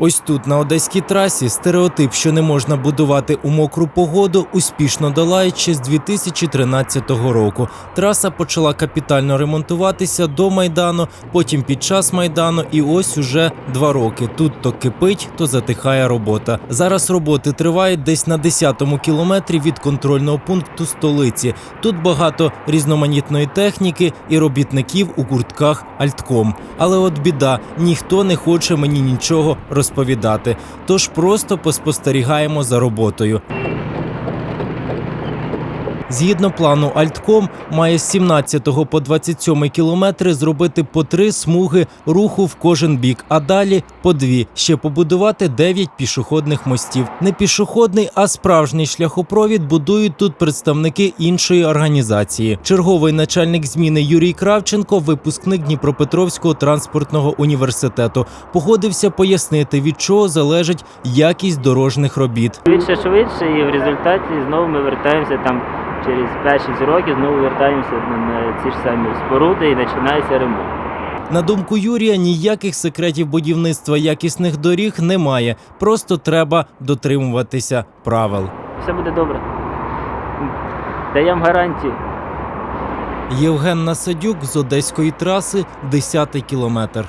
Ось тут, на одеській трасі, стереотип, що не можна будувати у мокру погоду, успішно долають ще з 2013 року. Траса почала капітально ремонтуватися до майдану, потім під час майдану, і ось уже два роки. Тут то кипить, то затихає робота. Зараз роботи тривають десь на 10-му кілометрі від контрольного пункту столиці. Тут багато різноманітної техніки і робітників у куртках Альтком. Але от біда, ніхто не хоче мені нічого розповідати. Тож просто поспостерігаємо за роботою. Згідно плану Альтком має з 17 по 27 кілометри зробити по три смуги руху в кожен бік, а далі по дві. Ще побудувати 9 пішохідних мостів. Не пішохідний, а справжній шляхопровід будують тут представники іншої організації. Черговий начальник зміни Юрій Кравченко, випускник Дніпропетровського транспортного університету, погодився пояснити, від чого залежить якість дорожніх робіт. Швидше, швидше, і в результаті знову ми вертаємося там через 5-6 років, знову вертаємося на, ці ж самі споруди і починається ремонт. На думку Юрія, ніяких секретів будівництва якісних доріг немає. Просто треба дотримуватися правил. Все буде добре. Даємо гарантію. Євген Насадюк з одеської траси, 10 кілометр.